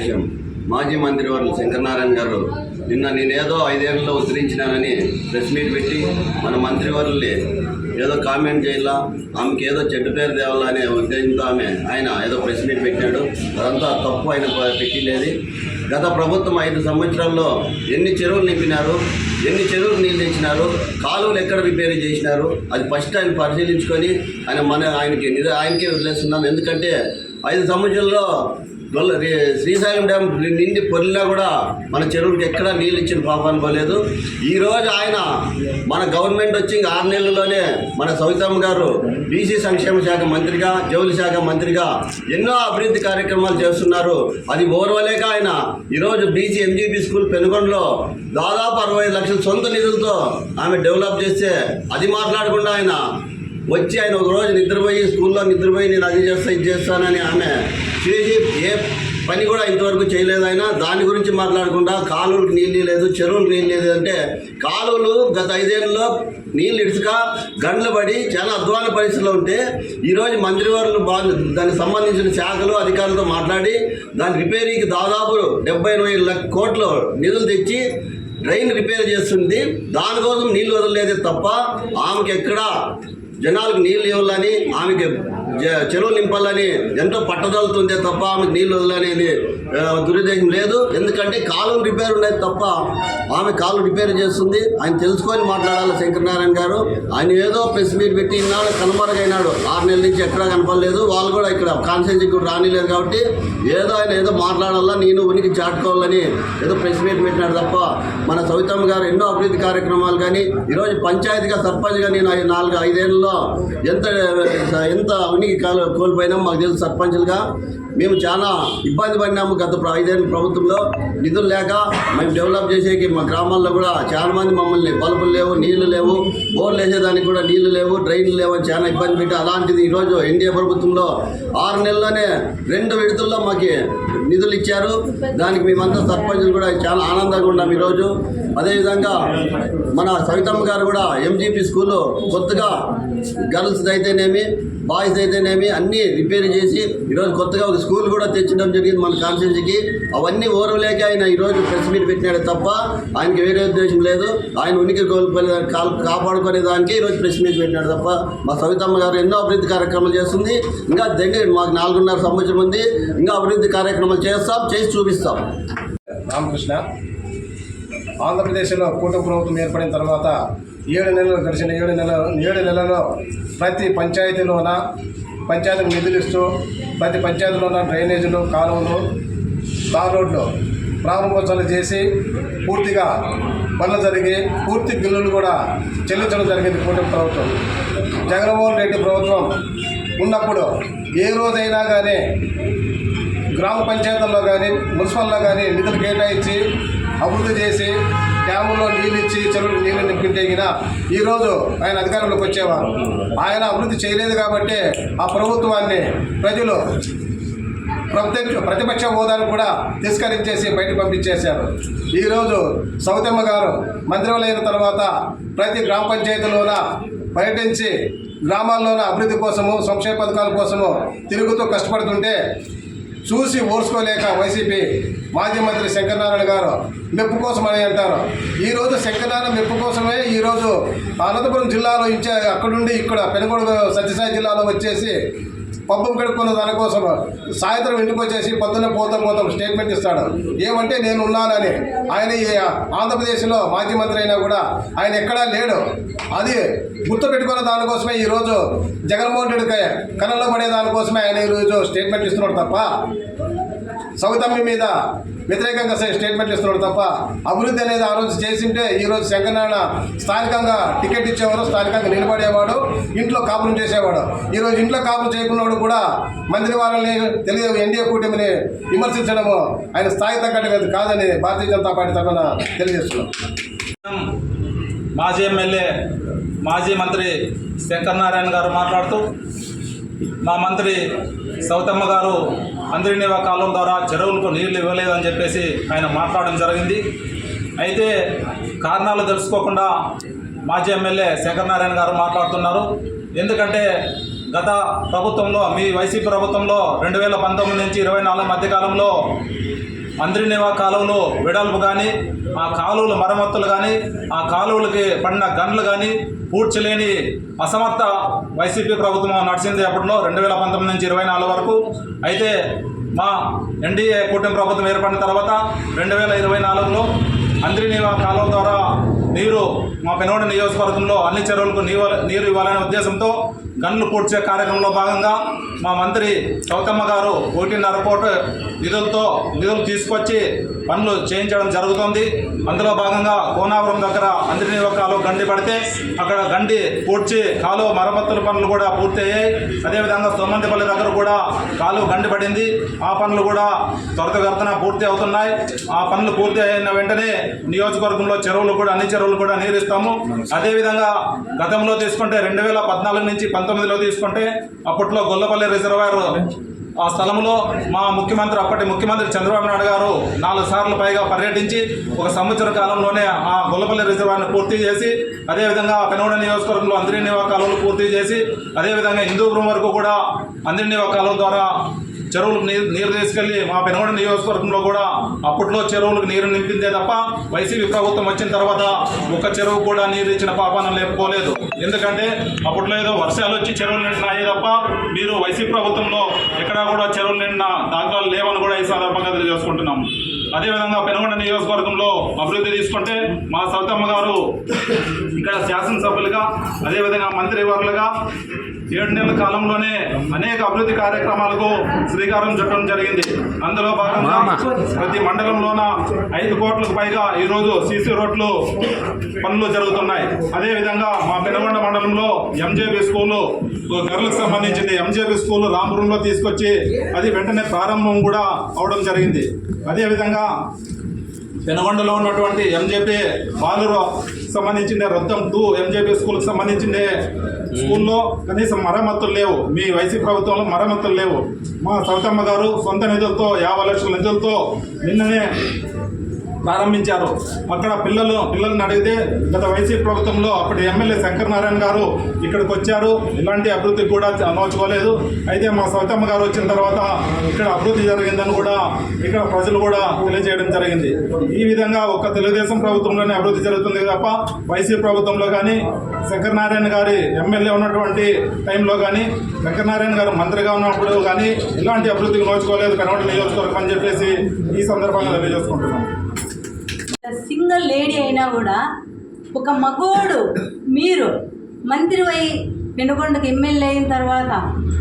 తెలుగుదేశం మాజీ మంత్రివర్యులు శంకరనారాయణ గారు నిన్న నేనేదో ఐదేళ్ళలో ఉద్ధరించినానని ప్రెస్ మీట్ పెట్టి మన మంత్రివర్యుల్ని ఏదో కామెంట్ చేయాలా ఆమెకి ఏదో చెడ్డ పేరు అనే ఉద్దేశంతో ఆమె ఆయన ఏదో ప్రెస్ మీట్ పెట్టాడు అదంతా తప్పు ఆయన పెట్టిలేదు గత ప్రభుత్వం ఐదు సంవత్సరాల్లో ఎన్ని చెరువులు నింపినారు ఎన్ని చెరువులు నీళ్ళు తెచ్చినారు కాలువలు ఎక్కడ రిపేర్ చేసినారు అది ఫస్ట్ ఆయన పరిశీలించుకొని ఆయన మన ఆయనకి నిజ ఆయనకే వదిలేస్తున్నాను ఎందుకంటే ఐదు సంవత్సరాల్లో శ్రీశైలం డ్యామ్ నిండి పొరినా కూడా మన చెరువుకి ఎక్కడా నీళ్ళు ఇచ్చిన పాపాన్ని పోలేదు ఈరోజు ఆయన మన గవర్నమెంట్ వచ్చి ఇంకా ఆరు నెలల్లోనే మన సవితమ్మ గారు బీసీ సంక్షేమ శాఖ మంత్రిగా జౌలి శాఖ మంత్రిగా ఎన్నో అభివృద్ధి కార్యక్రమాలు చేస్తున్నారు. అది ఓర్వలేక ఆయన ఈరోజు బీసీ ఎంజీపీ స్కూల్ పెనుగొండలో దాదాపు అరవై లక్షల సొంత నిధులతో ఆమె డెవలప్ చేస్తే అది మాట్లాడకుండా ఆయన వచ్చి ఆయన ఒక రోజు నిద్రపోయి స్కూల్లో నిద్రపోయి నేను అది చేస్తా ఇది చేస్తానని ఆమె చేసి ఏ పని కూడా ఇంతవరకు చేయలేదు ఆయన. దాని గురించి మాట్లాడకుండా కాలువలకు నీళ్ళు లేదు చెరువులకు నీళ్ళు లేదు అంటే కాలువలు గత ఐదేళ్ళలో నీళ్ళు ఇడుచుక గండ్లు పడి చాలా అధ్వాన పరిస్థితిలో ఉంటే ఈరోజు మంత్రివర్యులు బాగా దానికి సంబంధించిన శాఖలు అధికారులతో మాట్లాడి దాని రిపేరీకి దాదాపు డెబ్బై ఎనభై లక్ష కోట్లు నిధులు తెచ్చి డ్రైన్ రిపేర్ చేస్తుంది. దానికోసం నీళ్ళు వదలలేదే తప్ప ఆమెకి ఎక్కడా జనాలకు నీళ్ళు ఇవ్వాలని ఆమెకి చెరువు నింపాలని ఎంతో పట్టదలుతుందే తప్ప ఆమెకు నీళ్ళు వదలనేది ఆ, దురుద్దేశం లేదు. ఎందుకంటే కాలం రిపేర్ ఉండేది తప్ప ఆమె కాలు రిపేర్ చేస్తుంది. ఆయన తెలుసుకొని మాట్లాడాలి శంకరనారాయణ గారు. ఆయన ఏదో ప్రెస్ మీట్ పెట్టి ఇన్నాడు కనుమరుగైనాడు. ఆరు నెలల నుంచి ఎక్కడా కనపడలేదు. వాళ్ళు కూడా ఇక్కడ కాన్సెన్సీకి కూడా రానిలేదు కాబట్టి ఏదో ఆయన ఏదో మాట్లాడాలా నేను ఉనికి చాటుకోవాలని ఏదో ప్రెస్ మీట్ పెట్టినాడు తప్ప మన సవితమ్మ గారు ఎన్నో అభివృద్ధి కార్యక్రమాలు కానీ ఈరోజు పంచాయతీగా సర్పంచ్గా నేను నాలుగు ఐదేళ్ళలో ఎంత ఎంత అవన్నీ కోల్పోయినాం. మాకు తెలుసు సర్పంచులుగా మేము చాలా ఇబ్బంది పడినాము గత ఐదేళ్ళ ప్రభుత్వంలో. నిధులు లేక మేము డెవలప్ చేసేకి మా గ్రామాల్లో కూడా చాలా మంది మమ్మల్ని బల్బులు లేవు నీళ్ళు లేవు బోర్లు వేసేదానికి కూడా నీళ్ళు లేవు డ్రైన్లు లేవు అని చాలా ఇబ్బంది పెట్టి. అలాంటిది ఈరోజు ఎన్డీఏ ప్రభుత్వంలో ఆరు నెలల్లోనే రెండు విడతల్లో మాకు నిధులు ఇచ్చారు. దానికి మేమంతా సర్పంచులు కూడా చాలా ఆనందంగా ఉన్నాం ఈరోజు. అదేవిధంగా మన సవితమ్మ గారు కూడా ఎంజీపీ స్కూల్లో కొత్తగా గర్ల్స్ అయితేనేమి బాయ్స్ అయితేనేమి అన్నీ రిపేర్ చేసి ఈరోజు కొత్తగా ఒక స్కూల్ కూడా తెచ్చడం జరిగింది మన కాన్స్టిట్యూన్సీకి. అవన్నీ ఓర్వలేక ఆయన ఈరోజు ప్రెస్ మీట్ పెట్టినాడు తప్ప ఆయనకి వేరే ఉద్దేశం లేదు. ఆయన ఉనికి కోల్పోయే కాల్ కాపాడుకునే దానికి ఈరోజు ప్రెస్ మీట్ పెట్టినాడు తప్ప మా సవితమ్మ గారు ఎన్నో అభివృద్ధి కార్యక్రమాలు చేస్తుంది. ఇంకా దగ్గర మాకు నాలుగున్నర సంవత్సరం ఉంది. ఇంకా అభివృద్ధి కార్యక్రమాలు చేస్తాం చేసి చూపిస్తాం. రామకృష్ణ ఆంధ్రప్రదేశ్లో కూటమి ప్రభుత్వం ఏర్పడిన తర్వాత ఏడు నెలలు గడిచిన ఏడు నెలలు ఏడు నెలలో ప్రతి పంచాయతీలోన పంచాయతీకి నిధులు ఇస్తూ ప్రతి పంచాయతీలోన డ్రైనేజీలు కాలువలు తార్ రోడ్లు ప్రారంభోత్సవాలు చేసి పూర్తిగా పనులు జరిగి పూర్తి బిల్లులు కూడా చెల్లించడం జరిగింది కూటమి ప్రభుత్వం. జగన్మోహన్ రెడ్డి ప్రభుత్వం ఉన్నప్పుడు ఏ రోజైనా కానీ గ్రామ పంచాయతీల్లో కానీ మున్సిపల్లో కానీ నిధులు కేటాయించి అభివృద్ధి చేసి డ్యాములో నీళ్ళు ఇచ్చి చెరువులు నీళ్ళు నింపింటే ఈరోజు ఆయన అధికారంలోకి వచ్చేవారు ఆయన అభివృద్ధి చేయలేదు కాబట్టి ఆ ప్రభుత్వాన్ని ప్రజలు ప్రత్యక్ష ప్రతిపక్ష హోదాను కూడా తిరస్కరించేసి బయట పంపించేశారు. ఈరోజు సౌతమ్మ గారు మంత్రివలైన తర్వాత ప్రతి గ్రామ పంచాయతీలోన పర్యటించి గ్రామాల్లోన అభివృద్ధి కోసము సంక్షేమ పథకాల కోసము తిరుగుతూ కష్టపడుతుంటే చూసి ఓర్చుకోలేక వైసీపీ మాజీ మంత్రి శంకరనారాయణ గారు మెప్పు కోసం అని అంటారు. ఈరోజు శంకరనారాయణ మెప్పు కోసమే ఈరోజు అనంతపురం జిల్లాలో ఇచ్చే అక్కడుండి ఇక్కడ పెనుగొండ సత్యసాయి జిల్లాలో వచ్చేసి పబ్బం పెట్టుకున్న దానికోసం సాయంత్రం ఇంటికి వచ్చేసి పొద్దున్న పోతాం పోతాం స్టేట్మెంట్ ఇస్తాడు. ఏమంటే నేను ఉన్నానని. ఆయన ఈ ఆంధ్రప్రదేశ్లో మాజీ మంత్రి అయినా కూడా ఆయన ఎక్కడా లేడు. అది గుర్తు పెట్టుకున్న దానికోసమే ఈరోజు జగన్మోహన్ రెడ్డి కళ్ళలో పడే దానికోసమే ఆయన ఈరోజు స్టేట్మెంట్ ఇస్తున్నాడు తప్ప సౌతమ్మి మీద వ్యతిరేకంగా సే- స్టేట్మెంట్లు ఇస్తున్నాడు తప్ప అభివృద్ధి అనేది ఆ రోజు చేసింటే ఈరోజు శంకరనారాయణ స్థానికంగా టికెట్ ఇచ్చేవాడు స్థానికంగా నిలబడేవాడు ఇంట్లో కాపురం చేసేవాడు. ఈరోజు ఇంట్లో కాపురం చేయకున్నవాడు కూడా మంత్రి వారిని తెలియ ఎన్డీఏ కూటమిని విమర్శించడము ఆయన స్థాయి తగ్గట్టు కాదని భారతీయ జనతా పార్టీ తరఫున తెలియజేస్తున్నాం. మాజీ ఎమ్మెల్యే మాజీ మంత్రి శంకరనారాయణ గారు మాట్లాడుతూ మా మంత్రి సౌతమ్మ గారు అందరినీవా కాలం ద్వారా చెరువులకు నీళ్ళు ఇవ్వలేదని చెప్పేసి ఆయన మాట్లాడడం జరిగింది. అయితే కారణాలు తెలుసుకోకుండా మాజీ ఎమ్మెల్యే శంకరనారాయణ గారు మాట్లాడుతున్నారు. ఎందుకంటే గత ప్రభుత్వంలో మీ వైసీపీ ప్రభుత్వంలో రెండు వేల పంతొమ్మిది నుంచి ఇరవై నాలుగు మధ్యకాలంలో అంద్రినేవా కాలువలో వెడల్పు కానీ ఆ కాలువల మరమ్మతులు కానీ ఆ కాలువలకి పడిన గన్లు కానీ పూడ్చలేని అసమర్థ వైసీపీ ప్రభుత్వం నడిచింది అప్పట్లో రెండు వేల పంతొమ్మిది నుంచి ఇరవై నాలుగు వరకు. అయితే మా ఎన్డీఏ కూటమి ప్రభుత్వం ఏర్పడిన తర్వాత రెండు వేల ఇరవై నాలుగులో అంద్రినీవా కాలువ ద్వారా నీరు మా పెనోడ నియోజకవర్గంలో అన్ని చెరువులకు నీవ నీరు ఇవ్వాలనే ఉద్దేశంతో గన్లు పూడ్చే కార్యక్రమంలో భాగంగా మా మంత్రి గౌతమ్మ గారు ఒకటిన్నర కోటి నిధులతో నిధులు తీసుకొచ్చి పనులు చేయించడం జరుగుతుంది. అందులో భాగంగా కోనాపురం దగ్గర అంద్రినీవ కాలువ గండి పడితే అక్కడ గండి పూడ్చి కాలువ మరమ్మతుల పనులు కూడా పూర్తి అయ్యాయి అదేవిధంగా సోమంతిపల్లి దగ్గర కూడా కాలువ గండి పడింది. ఆ పనులు కూడా త్వరితగతిన పూర్తి అవుతున్నాయి. ఆ పనులు పూర్తి అయిన వెంటనే నియోజకవర్గంలో చెరువులు కూడా అన్ని చెరువులు కూడా నీరు ఇస్తాము. అదేవిధంగా గతంలో తీసుకుంటే రెండు వేల పద్నాలుగు నుంచి పంతొమ్మిదిలో తీసుకుంటే అప్పట్లో గొల్లపల్లి రిజర్వాయర్ ఆ స్థలంలో మా ముఖ్యమంత్రి అప్పటి ముఖ్యమంత్రి చంద్రబాబు నాయుడు గారు నాలుగు సార్లు పైగా పర్యటించి ఒక సంవత్సర కాలంలోనే ఆ గొల్లపల్లి రిజర్వాయర్ని పూర్తి చేసి అదేవిధంగా పెనుగొండ నియోజకవర్గంలో అందిరినివా కాలువలు పూర్తి చేసి అదేవిధంగా హిందూపురం వరకు కూడా అందిరినివా కాలువ ద్వారా చెరువులకు నీరు నీరు తీసుకెళ్ళి మా పెనగొండ నియోజకవర్గంలో కూడా అప్పట్లో చెరువులకు నీరు నింపిందే తప్ప వైసీపీ ప్రభుత్వం వచ్చిన తర్వాత ఒక్క చెరువు కూడా నీరు ఇచ్చిన పాపాన లేకపోలేదు. ఎందుకంటే అప్పట్లో ఏదో వర్షాలు వచ్చి చెరువులు నిండినాయి తప్ప మీరు వైసీపీ ప్రభుత్వంలో ఎక్కడా కూడా చెరువులు నిండిన దాఖలాలు లేవని కూడా ఈ సందర్భంగా తెలియజేసుకుంటున్నాం అదేవిధంగా పెనుగొండ నియోజకవర్గంలో అభివృద్ధి తీసుకుంటే మా సౌతమ్మ గారు ఇక్కడ శాసనసభ్యులుగా అదేవిధంగా మంత్రివర్లుగా ఏడు నెలల కాలంలోనే అనేక అభివృద్ధి కార్యక్రమాలకు శ్రీకారం చుట్టడం జరిగింది. అందులో భాగంగా ప్రతి మండలంలోన ఐదు కోట్లకు పైగా ఈరోజు సీసీ రోడ్లు పనులు జరుగుతున్నాయి. అదేవిధంగా మా పెనుగొండ మండలంలో ఎంజేబీ స్కూలు గర్లకు సంబంధించింది ఎంజేబీ స్కూల్ రాంపురంలో తీసుకొచ్చి అది వెంటనే ప్రారంభం కూడా అవడం జరిగింది. అదేవిధంగా పెనుగొండలో ఉన్నటువంటి ఎంజేపీ బాలురు సంబంధించిన రద్దంతు టూ ఎంజేపీ స్కూల్కి సంబంధించిన స్కూల్లో కనీసం మరమ్మతులు లేవు. మీ వైసీపీ ప్రభుత్వంలో మరమ్మతులు లేవు. మా సౌతమ్మ గారు సొంత నిధులతో యాభై లక్షల నిధులతో నిన్ననే ప్రారంభించారు. అక్కడ పిల్లలు పిల్లల్ని అడిగితే గత వైసీపీ ప్రభుత్వంలో అప్పటి ఎమ్మెల్యే శంకర్ నారాయణ గారు ఇక్కడికి వచ్చారు. ఇలాంటి అభివృద్ధి కూడా నోచుకోలేదు. అయితే మా సవితమ్మ గారు వచ్చిన తర్వాత ఇక్కడ అభివృద్ధి జరిగిందని కూడా ఇక్కడ ప్రజలు కూడా తెలియజేయడం జరిగింది. ఈ విధంగా ఒక తెలుగుదేశం ప్రభుత్వంలోనే అభివృద్ధి జరుగుతుంది తప్ప వైసీపీ ప్రభుత్వంలో కానీ శంకరనారాయణ గారి ఎమ్మెల్యే ఉన్నటువంటి టైంలో కానీ శంకరనారాయణ గారు మంత్రిగా ఉన్నప్పుడు కానీ ఇలాంటి అభివృద్ధికి నోచుకోలేదు. కనవడ నియోజకవర్గం అని చెప్పేసి ఈ సందర్భంగా తెలియజేసుకుంటున్నాం. సింగిల్ లేడీ అయినా కూడా ఒక మగోడు మీరు మంత్రి వై పెనుగొండకు ఎమ్మెల్యే అయిన తర్వాత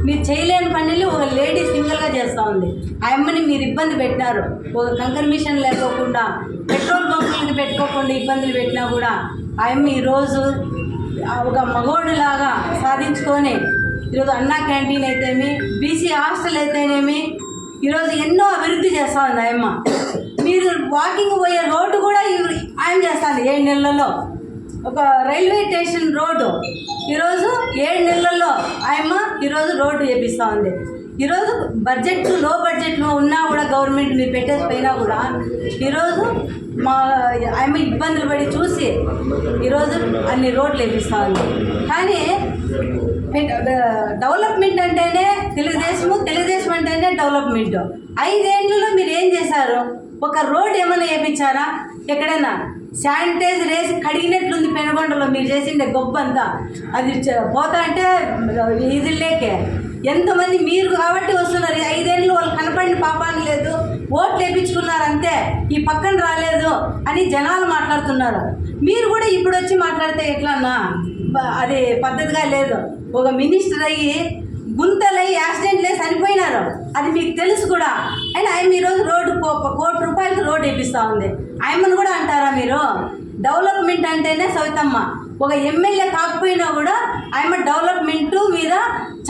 మీరు చేయలేని పనులు ఒక లేడీ సింగిల్గా చేస్తూ ఉంది. ఆ అమ్మని మీరు ఇబ్బంది పెట్టినారు. ఒక కన్ఫర్మేషన్ లేకోకుండా పెట్రోల్ బంకులకి పెట్టుకోకుండా ఇబ్బందులు పెట్టినా కూడా ఆ అమ్మ ఈరోజు ఒక మగోడులాగా సాధించుకొని ఈరోజు అన్నా క్యాంటీన్ అయితేమి బీసీ హాస్టల్ అయితేనేమి ఈరోజు ఎన్నో అభివృద్ధి చేస్తూ ఉంది ఆయమ్మ మీరు వాకింగ్ పోయే రోడ్డు కూడా ఆయన చేస్తారు ఏడు నెలల్లో. ఒక రైల్వే స్టేషన్ రోడ్డు ఈరోజు ఏడు నెలల్లో ఆయమ్మ ఈరోజు రోడ్డు వేపిస్తూ ఉంది. ఈరోజు బడ్జెట్లో బడ్జెట్లో ఉన్నా కూడా గవర్నమెంట్ మీరు పెట్టేసి పోయినా కూడా ఈరోజు మా ఆయమ్మ ఇబ్బందులు పడి చూసి ఈరోజు అన్ని రోడ్లు వేపిస్తూ ఉంది. కానీ డెవలప్మెంట్ అంటేనే తెలుగుదేశము తెలుగుదేశం అంటేనే డెవలప్మెంట్ ఐదేళ్ళలో మీరు ఏం చేశారు? ఒక రోడ్ ఏమైనా వేయించారా ఎక్కడైనా? శానిటైజర్ వేసి కడిగినట్లుంది పెనుగొండలో మీరు చేసిండే గొప్పంతా. అది పోతా అంటే ఇది లేకే. ఎంతమంది మీరు కాబట్టి వస్తున్నారు. ఐదేళ్ళు వాళ్ళు కనపడిన పాపాన్ని లేదు. ఓట్లు వేయించుకున్నారు అంతే. ఈ పక్కన రాలేదు అని జనాలు మాట్లాడుతున్నారు. మీరు కూడా ఇప్పుడు వచ్చి మాట్లాడితే ఎట్లన్నా? అది పద్ధతిగా లేదు. ఒక మినిస్టర్ అయ్యి గుంతలై యాక్సిడెంట్లే చనిపోయినారు. అది మీకు తెలుసు కూడా. అయినా ఆయన ఈరోజు రోడ్డు కో- కోటి రూపాయలకి రోడ్డు వేపిస్తూ ఉంది. ఆయమ్మను కూడా అంటారా మీరు? డెవలప్మెంట్ అంటేనే సవితమ్మ. ఒక ఎమ్మెల్యే కాకపోయినా కూడా ఆయమ్మ డెవలప్మెంట్ మీద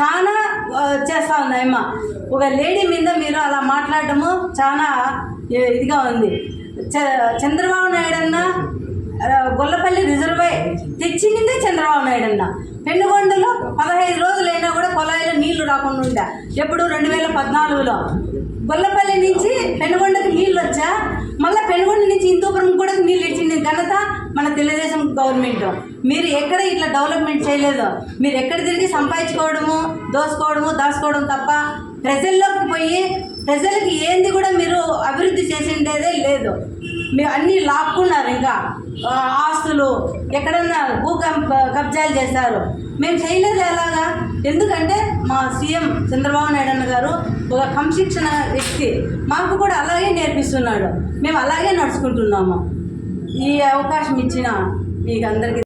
చాలా చేస్తూ ఉంది ఆయమ్మ. ఒక లేడీ మీద మీరు అలా మాట్లాడటము చాలా ఇదిగా ఉంది. చ- చంద్రబాబు నాయుడు అన్న గొల్లపల్లి రిజర్వే తెచ్చిందే చంద్రబాబు నాయుడు అన్న పెనుగొండలో పదహైదు రోజులైనా కూడా కొలాయిలో నీళ్ళు రాకుండా ఉండే. ఎప్పుడు? రెండు వేల పద్నాలుగులో. గొల్లపల్లి నుంచి పెనుగొండకి నీళ్ళు వచ్చా? మళ్ళీ పెనుగొండ నుంచి ఇంతూపురం కూడా నీళ్ళు ఇచ్చింది ఘనత మన తెలుగుదేశం గవర్నమెంట్. మీరు ఎక్కడ ఇట్లా డెవలప్మెంట్ చేయలేదు? మీరు ఎక్కడ తిరిగి సంపాదించుకోవడము దోసుకోవడము దాచుకోవడం తప్ప ప్రజల్లోకి పోయి ప్రజలకి ఏంది కూడా మీరు అభివృద్ధి చేసిండేదే లేదు. మేము అన్నీ లాక్కున్నారు ఇంకా. ఆస్తులు ఎక్కడన్నా భూ కబ్జాలు చేశారు. మేము చేయలేదు ఎలాగా? ఎందుకంటే మా సీఎం చంద్రబాబు నాయుడు అన్న గారు ఒక క్రమశిక్షణ వ్యక్తి. మాకు కూడా అలాగే నేర్పిస్తున్నాడు. మేము అలాగే నడుచుకుంటున్నాము. ఈ అవకాశం ఇచ్చిన మీకు అందరికీ